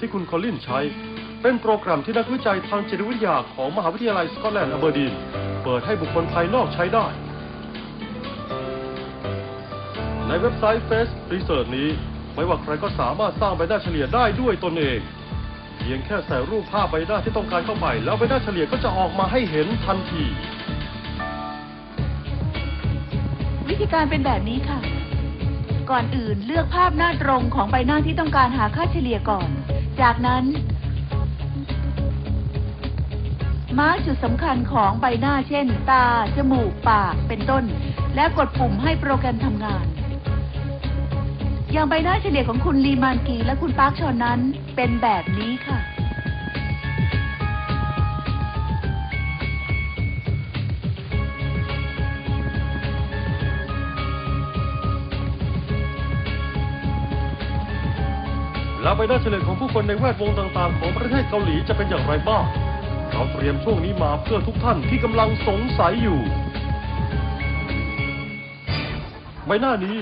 ที่คุณคอลลินใช้ เป็นโปรแกรมที่นักวิจัยทางจิตวิทยาของมหาวิทยาลัยสกอตแลนด์อเบอร์ดีน เปิดให้บุคคลภายนอกใช้ได้ ในเว็บไซต์ Face Research นี้ ไม่ว่าใครก็สามารถสร้างใบหน้าเฉลี่ยได้ด้วยตนเอง เพียงแค่ใส่รูปภาพใบหน้าที่ต้องการเข้าไป แล้วใบหน้าเฉลี่ยก็จะออกมาให้เห็นทันที วิธีการเป็นแบบนี้ค่ะ ก่อนอื่นเลือกภาพหน้าตรงของใบหน้าที่ต้องการหาค่าเฉลี่ยก่อน จากนั้น มาร์กจุดสำคัญของใบหน้าเช่น ตา จมูก ปาก เป็นต้น และกดปุ่มให้โปรแกรมทำงาน อย่างใบหน้าเฉลี่ยของคุณลีมานกีและคุณปาร์คชอนนั้นเป็นแบบนี้ค่ะ แล้วใบหน้าเฉลยของผู้คนในแวดวงต่างๆ ของประเทศเกาหลีจะเป็นอย่างไรบ้าง เราเตรียมช่วงนี้มาเพื่อทุกท่านที่กำลังสงสัยอยู่ ใบหน้านี้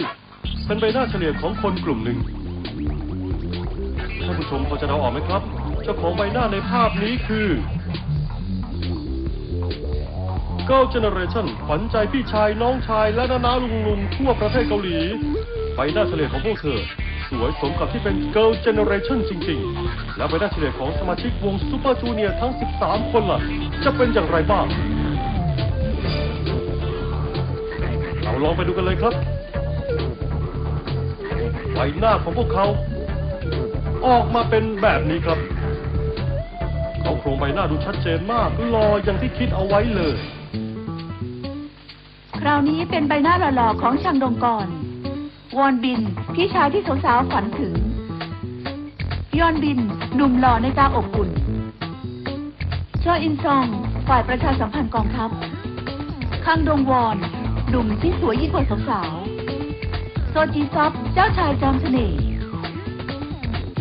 เป็นใบหน้าเฉลี่ยของคนกลุ่มหนึ่ง ท่านผู้ชมพอจะเดาออกไหมครับ เจ้าของใบหน้าในภาพนี้คือ Girl Generation ขวัญใจพี่ชายน้องชายและน้าๆลุงๆทั่วประเทศเกาหลี ใบหน้าเฉลี่ยของพวกเธอ วยสมกับที่เป็น Girl Generation จริงๆ และใบหน้าเฉลี่ยของสมาชิกวงซูเปอร์จูเนียร์ทั้ง 13 คนล่ะ จะเป็นอย่างไรบ้าง เราลองไปดูกันเลยครับ ใบหน้าของพวกเขา ออกมาเป็นแบบนี้ครับ เขาโครงใบหน้าดูชัดเจนมากหล่ออย่างที่คิดเอาไว้เลย คราวนี้เป็นใบหน้าหล่อๆของชางดงกร วอนบิน พี่ชายที่สาวๆฝันถึง ยอนบิน หนุ่มหล่อในตาอบอุ่นชออินซอง ฝ่ายประชาสัมพันธ์กองทัพ คังดงวอน หนุ่มที่สวยยิ่งกว่าสาวๆโซจีซอปเจ้าชายจอมเสน่ห์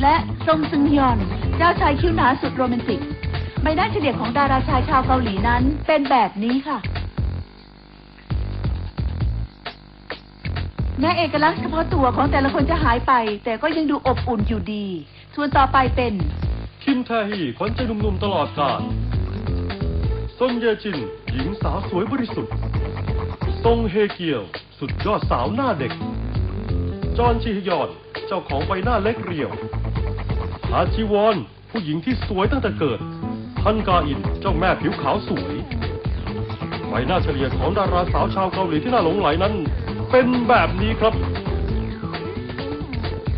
และซงซึงฮยอน เจ้าชายคิ้วหนาสุดโรแมนติก ใบหน้าเฉลี่ยของดาราชายชาวเกาหลีนั้นเป็นแบบนี้ค่ะ แม้เอกลักษณ์เฉพาะตัวของแต่ละคนจะหายไป แต่ก็ยังดูอบอุ่นอยู่ดีส่วนต่อไปเป็น คิมแทฮีขวัญใจหนุ่มๆตลอดกาลซงเยจิน หญิงสาวสวยบริสุทธิ์ซงเฮเกียว สุดยอดสาวหน้าเด็ก จอนจีฮยอน เจ้าของใบหน้าเล็กเรียวฮาจีวอน ผู้หญิงที่สวยตั้งแต่เกิดฮันกาอิน เจ้าแม่ผิวขาวสวยใบหน้าเฉลี่ยของดาราสาวชาวเกาหลีที่น่าหลงไหลนั้น เป็นแบบนี้ครับ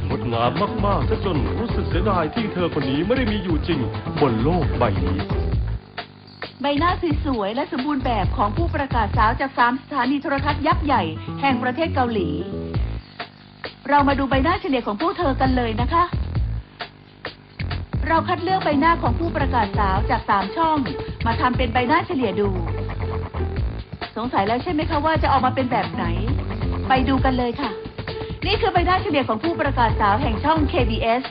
งดงามมากๆซะจนรู้สึกเสียดายที่เธอคนนี้ไม่ได้มีอยู่จริงบนโลกใบนี้ ใบหน้าสวยๆและสมบูรณ์แบบของผู้ประกาศสาวจากสามสถานีโทรทัศน์ยักษ์ใหญ่แห่งประเทศเกาหลี เรามาดูใบหน้าเฉลี่ยของพวกเธอกันเลยนะคะ เราคัดเลือกใบหน้าของผู้ประกาศสาวจากสามช่อง มาทำเป็นใบหน้าเฉลี่ยดู สงสัยแล้วใช่ไหมคะว่าจะออกมาเป็นแบบไหน ไปดูกันเลยค่ะ นี่คือใบหน้าเฉลี่ยของผู้ประกาศสาวแห่งช่อง KBS